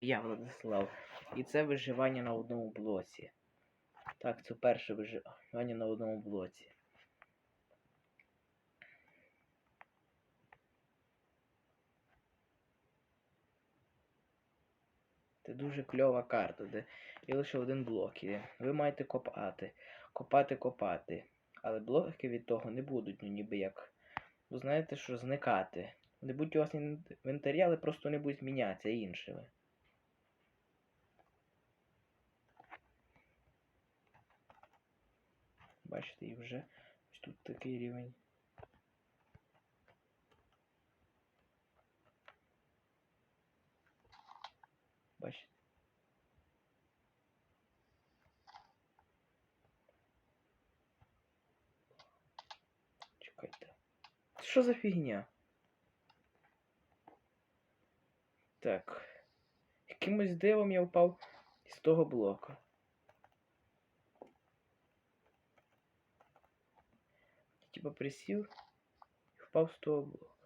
Я Владислав. І це виживання на одному блоці. Так, це перше виживання на одному блоці. Це дуже кльова карта, де є лише один блок. І ви маєте копати. Копати, копати. Але блоки від того не будуть, ну ніби як. Ви знаєте, що зникати. Вони будуть у вас інвентарі, але просто не будуть мінятися іншими. Бачите, і вже ось тут такий рівень. Бачите? Чекайте. Що за фігня? Так. Якимось дивом я впав із того блоку. Типа присів і впав з того.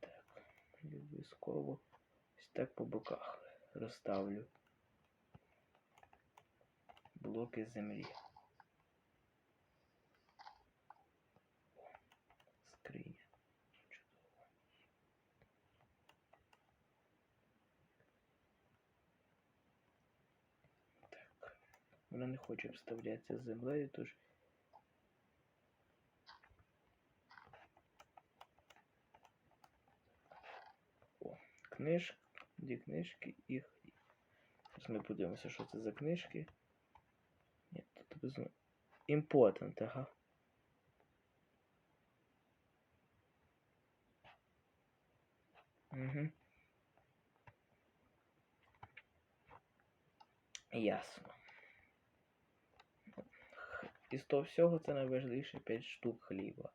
Так, обов'язково ось так по боках розставлю блоки землі. Вона не хоче вставлятися з землею, тож. О, книж, дві книжки і. Зараз ми подивимося, що це за книжки. Ні, тут без... Important, ага. Угу. Ясно. Із того всього це найважливіше 5 штук хліба.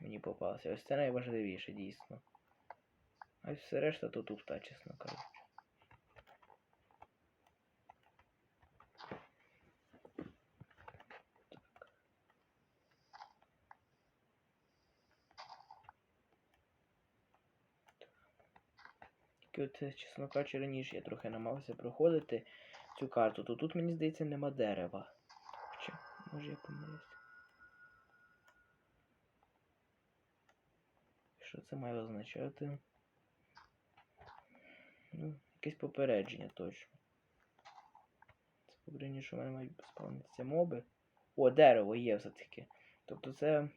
Мені попалося. Ось це найважливіше, дійсно. А все решта то туфта, чесно кажучи. Тільки от, чесно кажучи, раніше я трохи намагався проходити цю карту, то тут, мені здається, нема дерева. Може я помилився. Що це має означати? Ну, якесь попередження точно. Це попередження, що в мене мають спавнитися моби. О, дерево є все-таки. Тобто це.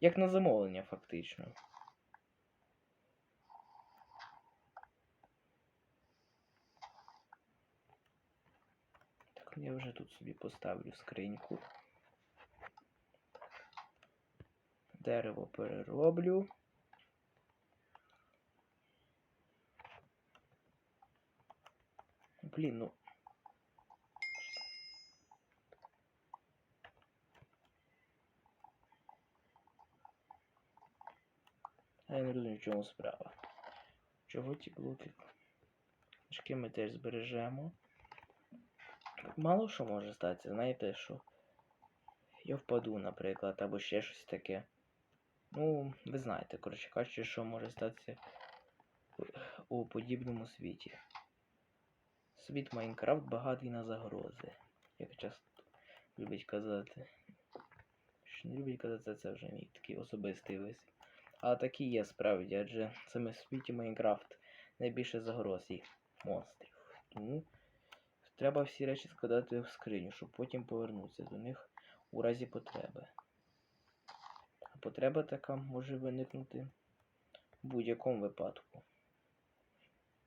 Як на замовлення, фактично. Так, я вже тут собі поставлю скриньку. Дерево перероблю. Блін, ну. А я не розумію, в чому справа. Чого ті блоки? Книжки ми теж збережемо. Мало що може статися, знаєте, що я впаду, наприклад, або ще щось таке. Ну, ви знаєте, коротше кажучи, що може статися у подібному світі. Світ Майнкрафт багатий на загрози. Як часто любить казати. Що не любить казати, це вже мій такий особистий вислів. Але такі є справді, адже саме в світі Майнкрафт найбільше загроз і монстрів. Тому треба всі речі складати в скриню, щоб потім повернутися до них у разі потреби. А потреба така може виникнути в будь-якому випадку.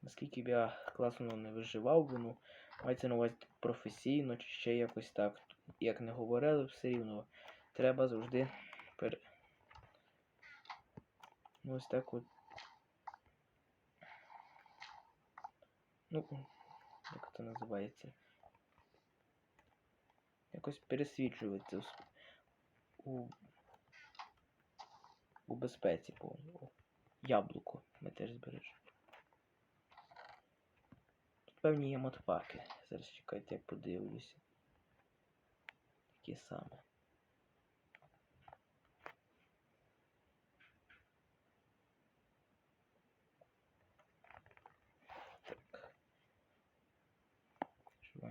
Наскільки б я класно не виживав, би, ну, мається на увазі професійно чи ще якось так. Як не говорили, все рівно треба завжди пер... Ну, ось так от. Ну, як це називається? Якось пересвічується у, у безпеці повній. Яблуко ми теж збережемо. Тут певні є модпаки. Зараз чекайте, я подивлюся. Які саме.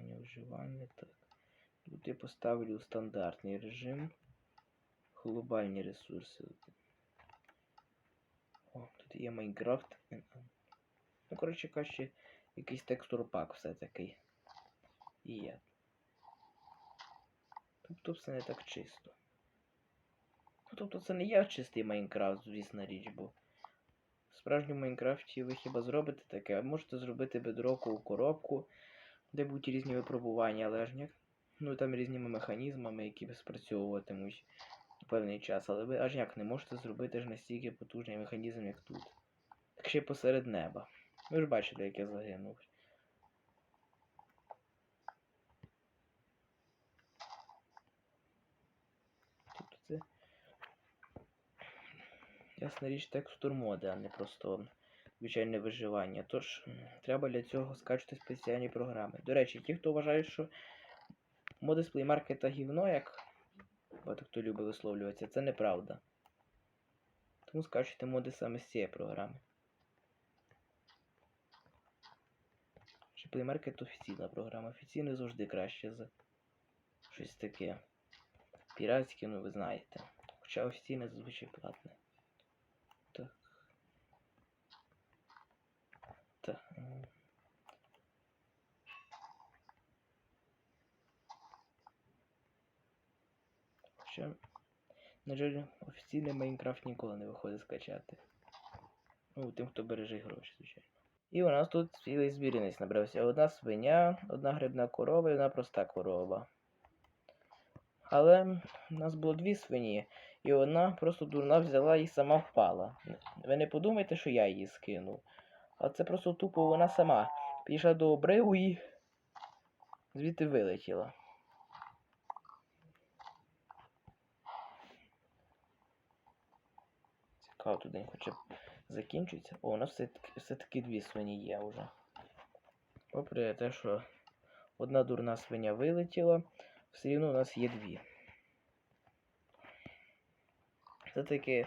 Виживання. Так. Тут я поставлю стандартний режим. Глобальні ресурси. О, тут є Майнкрафт. Ну, коротше кажучи, якийсь текстур пак все-таки і є. Тобто все не так чисто. Ну, тобто це не є чистий Майнкрафт, звісна річ, бо в справжньому Майнкрафті ви хіба зробите таке, а можете зробити бедрокову коробку, де будуть різні випробування, ніяк. Ну там різними механізмами, які спрацьовуватимуть певний час, але ви аж ніяк не можете зробити ж настільки потужний механізм, як тут. Так ще й посеред неба. Ви ж бачите, як я загинув. Тобто це. Ясна річ текстур моди, а не просто звичайне виживання. Тож, треба для цього скачати спеціальні програми. До речі, ті, хто вважає, що моди з Market гівно, як багато хто любить висловлюватися, це неправда. Тому скачуйте моди саме з цієї програми. Чи Market офіційна програма. Офіційно завжди краще за щось таке. Піратське, ну ви знаєте. Хоча офіційне зазвичай платне. Так. Так. м. Хоча, на жаль, офіційний Майнкрафт ніколи не виходить скачати. Ну, тим, хто береже гроші, звичайно. І у нас тут цілий збірниць набрався. Одна свиня, одна грибна корова і одна проста корова. Але у нас було дві свині, і одна просто дурна взяла і сама впала. Ви не подумайте, що я її скинув. А це просто тупо вона сама підійшла до обриву і звідти вилетіла. Цікаво, день хоча б закінчується. О, у нас все-таки все-таки дві свині є вже. Попри те, що одна дурна свиня вилетіла, все рівно у нас є дві. Все-таки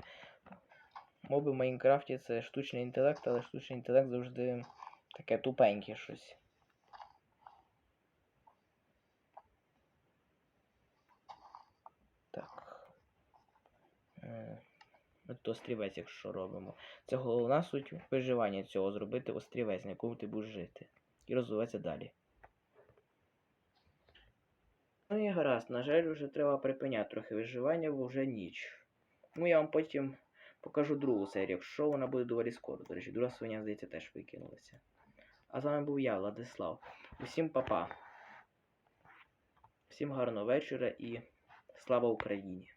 моби в Майнкрафті це штучний інтелект, але штучний інтелект завжди таке тупеньке щось. Так. Е, Ми острівець, якщо робимо. Це головна суть виживання цього зробити острівець, на якому ти будеш жити. І розвиватися далі. Ну і гаразд, на жаль, вже треба припиняти трохи виживання, бо вже ніч. Ну я вам потім покажу другу серію, якщо вона буде доволі скоро. До речі, друга свиня, здається, теж викинулася. А з вами був я, Владислав. Усім па-па. Всім гарного вечора і слава Україні!